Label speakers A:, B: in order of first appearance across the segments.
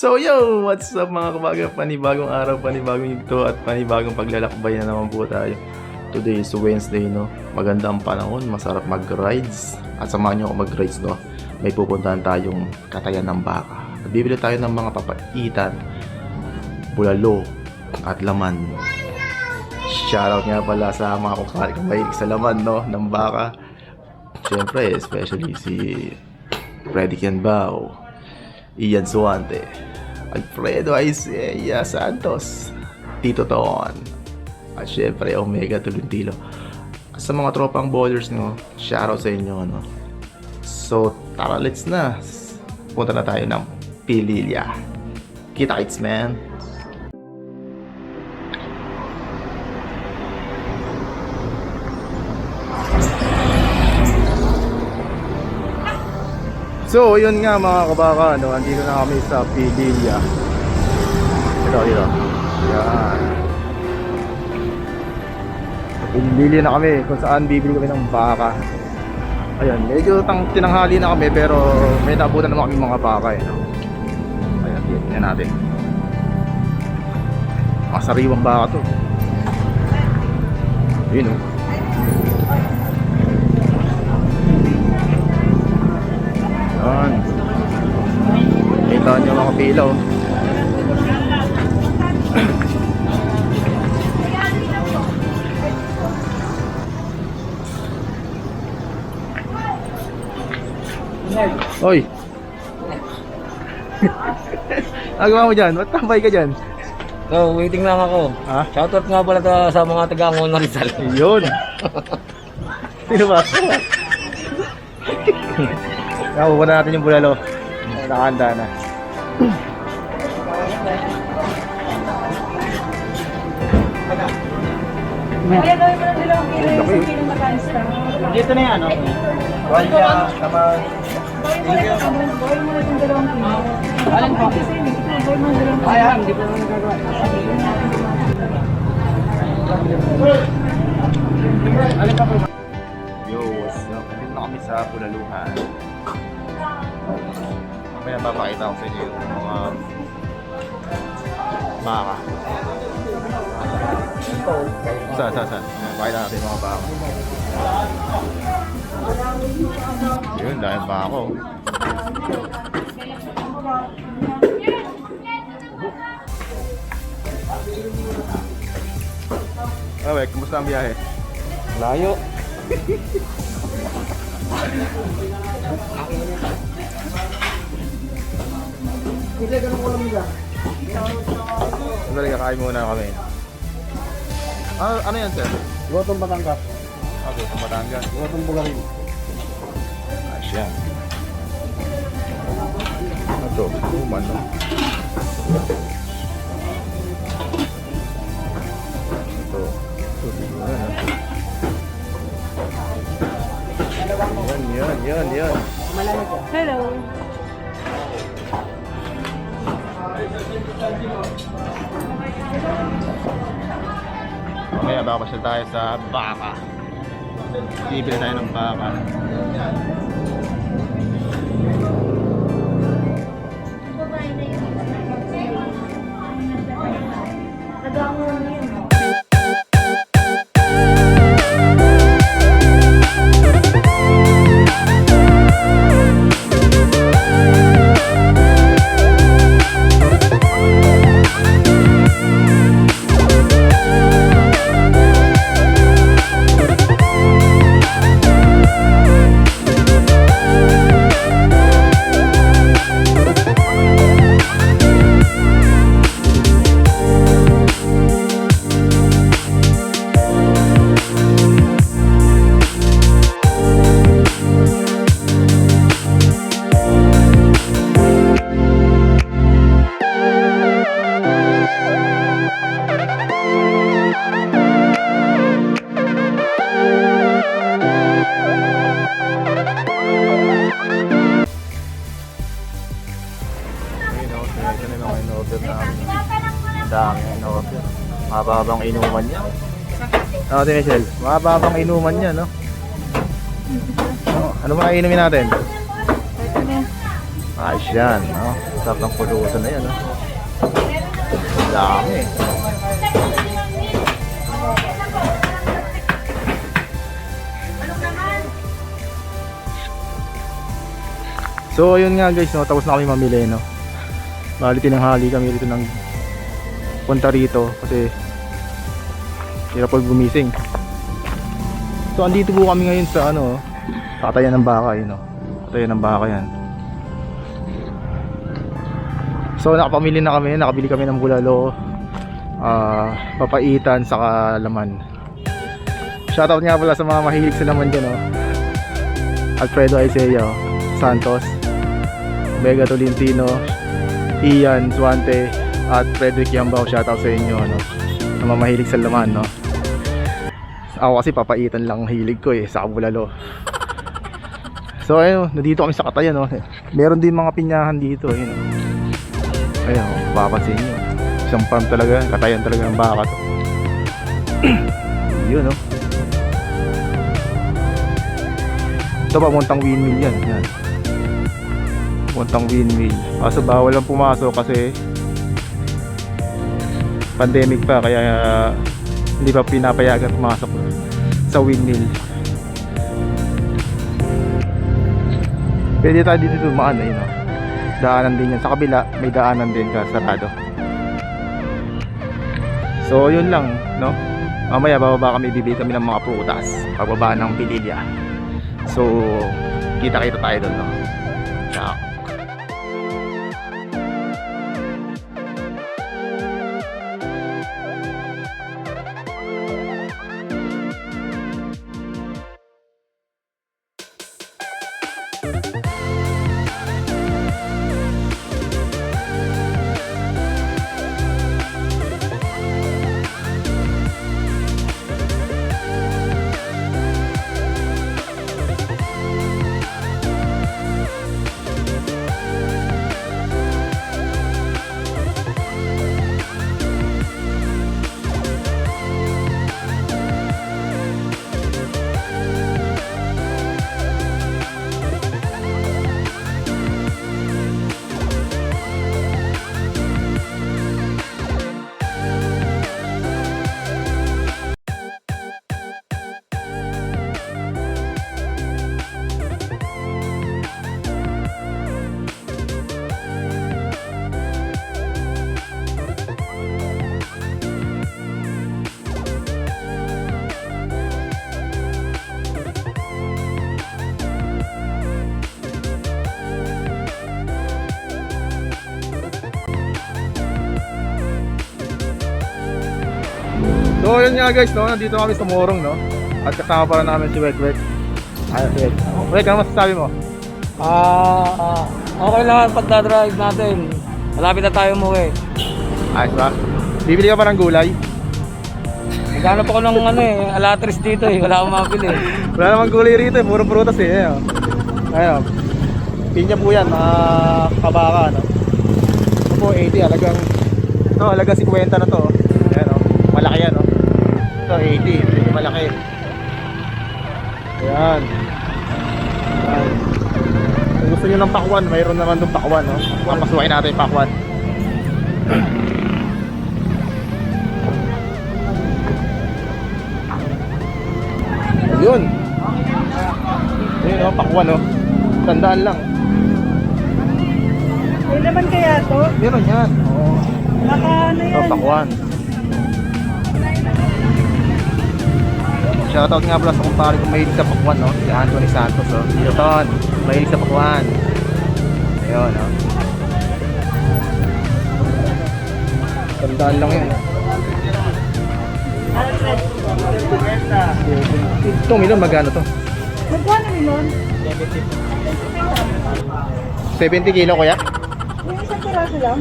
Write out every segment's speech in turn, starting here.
A: So yo, what's up mga kabaga? Panibagong araw, panibagong yugto at panibagong paglalakbay na naman po tayo. Today is Wednesday, no? Maganda ang panahon, masarap mag-rides. At samahan nyo ako mag-rides, no? May pupuntahan tayong katayan ng baka. Bibili tayo ng mga papaitan, bulalo, at laman. Shoutout nga pala sa mga kumpare kong mahilig sa laman, no? Ng baka. Siyempre, especially si Freddy Kianbao, Ian Suante, Alfredo Isaiah Santos, Tito Ton, at syempre Omega Tolentino. Sa mga tropang bowlers no, shoutout sa inyo no. So tara let's na. Punta na tayo ng Pililya. Kita kits man. So, yun nga mga kabaka, no, andito na kami sa Pililya. Ito, dito. Yan. Pililya na kami kung saan bibili kami ng baka. Ayan, medyo tang tinanghali na kami pero may nabutan naman kami mga baka eh. No? Ayan, tingnan natin. Masariwang baka to. Yun oh. Yan. Kita nyo mga pila oh. Oy! Agawa mo dyan? Ba't tambay ka dyan?
B: So, waiting lang ako.
A: Ha?
B: Shoutout nga pala to sa mga taga-Angon na Rizal.
A: Yun! Sino ba? Nakuha na natin yung bulalo. Nakahanda na.
C: Kaya gawin mo ng dalawang kilo yung matalis.
A: Dito na yan, okay. Walya, naman.
C: Gawin mo na gawin mo na itong dalawang kilo. Alin po? Kasi ito, gawin mo ng dalawang kilo.
B: Kaya, hindi ko naman nagagawa.
A: Yo, what's up? Dito na kami sa Bulaluhan. Mamaya papakita ko sa inyo yung mga baka. Saan, saan, saan? Pakita natin yung mga baka. Yun, dahil baka ko. Ah, wek, kumusta ang biyahe?
B: Layo.
A: Sandali, kakain muna kami. Ah, ano yan, sir?
B: Gotong Batangas.
A: Okay, sa Batangas.
B: Gotong Bugarin.
A: Asya. Ito, human no? Mamaya babasyal tayo sa baka. Bibili tayo ng baka. Mababang inuman niya. Ano, Ate Michelle? Mababang inuman niya, no? Oh, ano mga inumin natin? Ayos yan, no? Sarap ng pulutan na yan, ha? Dami. So, ayun nga guys, no, tapos na kami mamili, no. Bali, tinanghali kami rito ng punta rito kasi hirap pag gumising. So, andito po kami ngayon sa ano, katayan ng baka, yun, no. Katayan ng baka yan. So, nakapamili na kami, nakabili kami ng bulalo, ah, papaitan, saka laman. Shoutout nga pala sa mga mahilig sa laman dyan, no. Alfredo Isaiah Santos, Vega Tolentino, Ian Suante, at Frederick Yambao. Shoutout sa inyo, no. Na mga mahilig sa laman, no. Ako kasi papaitan lang ang hilig ko eh, sa bulalo. So ayun, nandito kami sa Katayan, no. Meron din mga pinyahan dito, ayun. oh. Ayun, oh, papansin nyo. Isang farm talaga, Katayan talaga ng baka to. Yun, no. Ito pa, muntang windmill yan. yan. Muntang windmill. Kaso bawal lang pumasok kasi pandemic pa kaya hindi pa pinapayagan pumasok sa windmill. Pwede tayo dito dumaan ayun no. Daanan din yan. Sa kabila may daanan din ka sarado. So yun lang no. Mamaya bababa kami bibili kami ng mga prutas. Pababa ng Pililya. So kita-kita tayo doon no. Ciao. So yun nga guys, no, nandito kami sa Morong, no. At kasama pa rin namin si Wek Wek. Ay, si Wek. Wek, ano masasabi mo?
B: Ah, okay lang ang pagdadrive natin. Malapit na tayo umuwi.
A: Ayos ba? Bibili ka pa ng gulay?
B: Naghanap ako ng ano eh, alatris dito eh. Wala akong mabili.
A: Wala namang gulay rito, eh. puro prutas eh. Ayun. Ayun. Pinya po yan, mga kabaka, no. Ito po, 80, alagang, ito, alagang 50 na to. 180 malaki. Ayan. Ayan. Kung gusto nyo ng pakwan mayroon naman itong pakwan no? pamasukin natin yung pakwan. Yun ayun o pakwan o tandaan lang.
C: Yun naman kaya to?
A: meron yan. Oo.
C: Baka ano yan?
A: Oh, pakwan. Shoutout nga pala sa kumpare kong mahilig sa pakwan, no? Si Anthony Santos, oh. Dito, Ton. Mahilig sa pakwan. Ayun, no? Tandaan lang yun. Ito, milon, magkano to?
C: Magkano milon?
A: 70 kilo, kuya?
C: Yung isang piraso lang?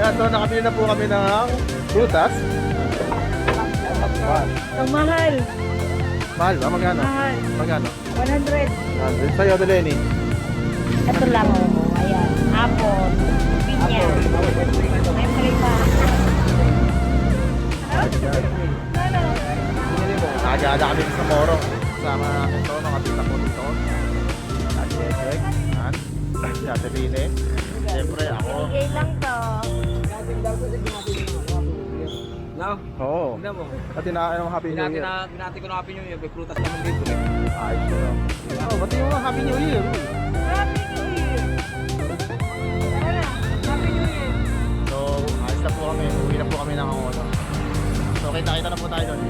A: Yan, so nakabili na po kami ng prutas.
C: Ang mahal.
A: Mahal ba? Magkano?
C: Mahal.
A: Magkano?
C: 100.
A: 100. Sa'yo, Lenny.
D: Ito lang mo. Ayan. Apple. Pinya. May prima.
A: Nagada kami sa Moro. Kasama namin to, mga tita ko dito. At Yesek. At si Ate Line.
B: No?
A: Oo.
B: Tignan mo.
A: At tinakain ng Happy New
B: Binati
A: Year.
B: na, binati ko na happy new year. May prutas naman dito eh.
A: Ayos yun. Oh, ba't yung Happy New Year?
C: Happy New Year! Tara, Happy New Year!
A: So, ayos na po kami. Uwi na po kami ng ano. So, kita-kita na po tayo doon.